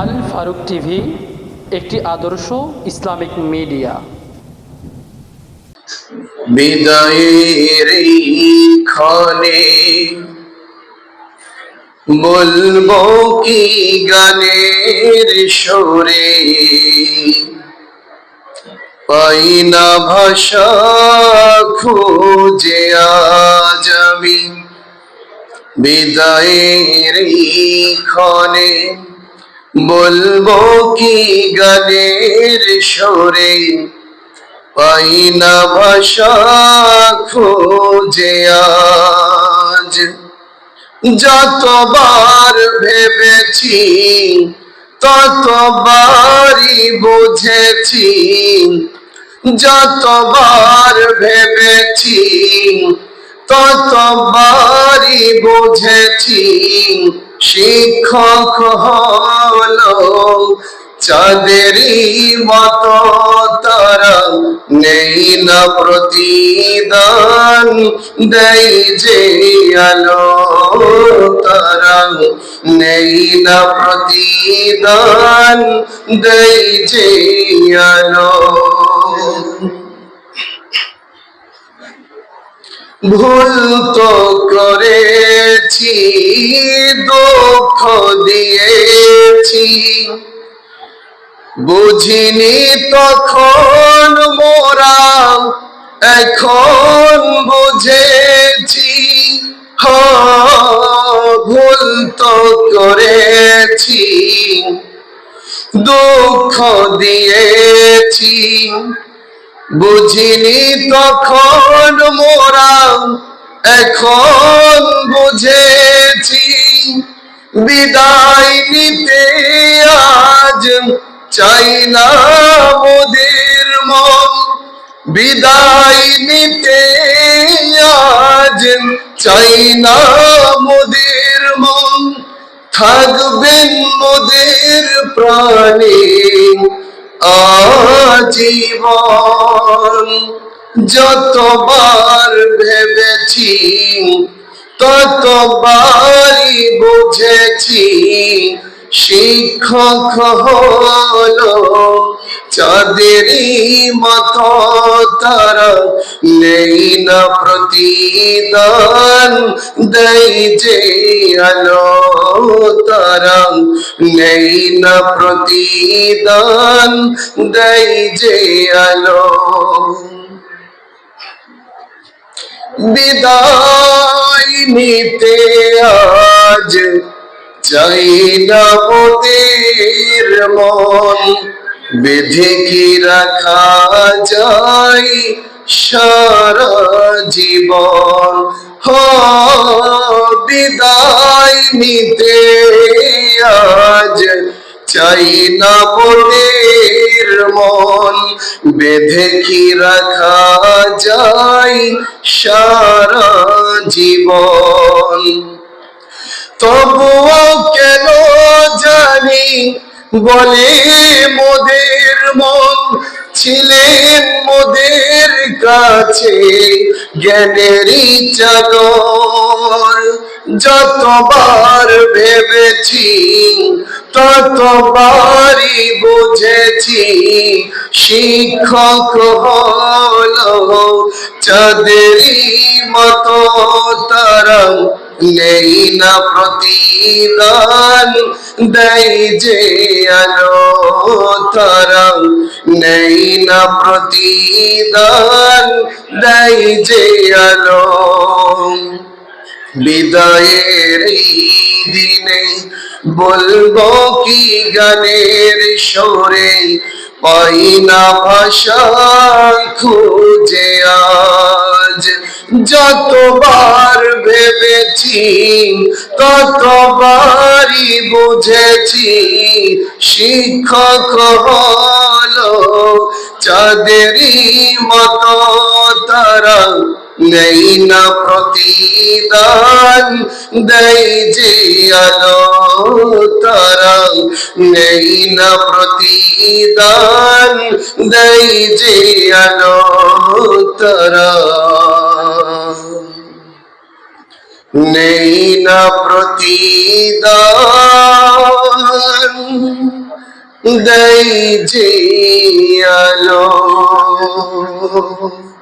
Al Faruk TV, একটি আদর্শ Islamic media. বিদায়ের ক্ষণে বলব কি গানের সুরে? পাই না ভাষা খুঁজে আজ আমি। বিদায়ের ক্ষণে বলব কি গানের সুরে? পাই না ভাষা খোঁজে আজ। যতবার ভেবেছি, ততবারই বুঝেছি। যতবার ভেবেছি, ততবারই বুঝেছি। শিক্ষক হলো চাঁদেরই মতো তারা নেই না প্রতিদান, দেই যে আলো তারা নেই না প্রতিদান, দেই যে আলো। ভুল তো করেছি দুঃখ দিয়েছি। বুঝিনি তখন মোরা এখন বুঝেছি। ভুল তো করেছি। দুঃখ দিয়েছি। বুঝিনি তখন মোরা এখন বুঝেছি বিদায় নিতে আজ চাই না মোদের মন। বিদায় নিতে আজ চাই না মোদের মন। থাকবেন মোদের প্রাণে আজীবন। যতবার ভেবেছি ততবারই বুঝেছি, শিক্ষক হলো চাঁদেরই মতো তারা নেই না প্রতিদান, দেই যে আলো তারা নেই না প্রতিদান, দেই যে আলো। বিদায় নিতে আজ চাই না মোদের মন। বেঁধে কি রাখা যায় সারা জীবন? হ, বিদায় নিতে আজ চাই না মোদের মন। বেঁধে কি রাখা যায় সারা জীবন? তবুও কেন জানি বলে মোদের মন, ছিলেন মোদের কাছে জ্ঞানেরই চাদর। যতবার ভেবেছি ততবারই বুঝেছি, শিক্ষক হলো চাঁদেরই মতো তারা নেই না প্রতিদান দেই যে আলো তারা নেই না প্রতিদান দেই যে আলো বিদায়ের দিনে বলব কি গানের সরে পাই না ভাষা খুঁজে আজ যতবার ভেবেছি, ততবারই বুঝেছি, শিক্ষক হলো চাঁদেরই মতো তারা নেই না প্রতিদান দেই যে আলো তারা। নেই না প্রতিদান দেই যে আলো তারা। নেই না প্রতিদান দেই যে আলো।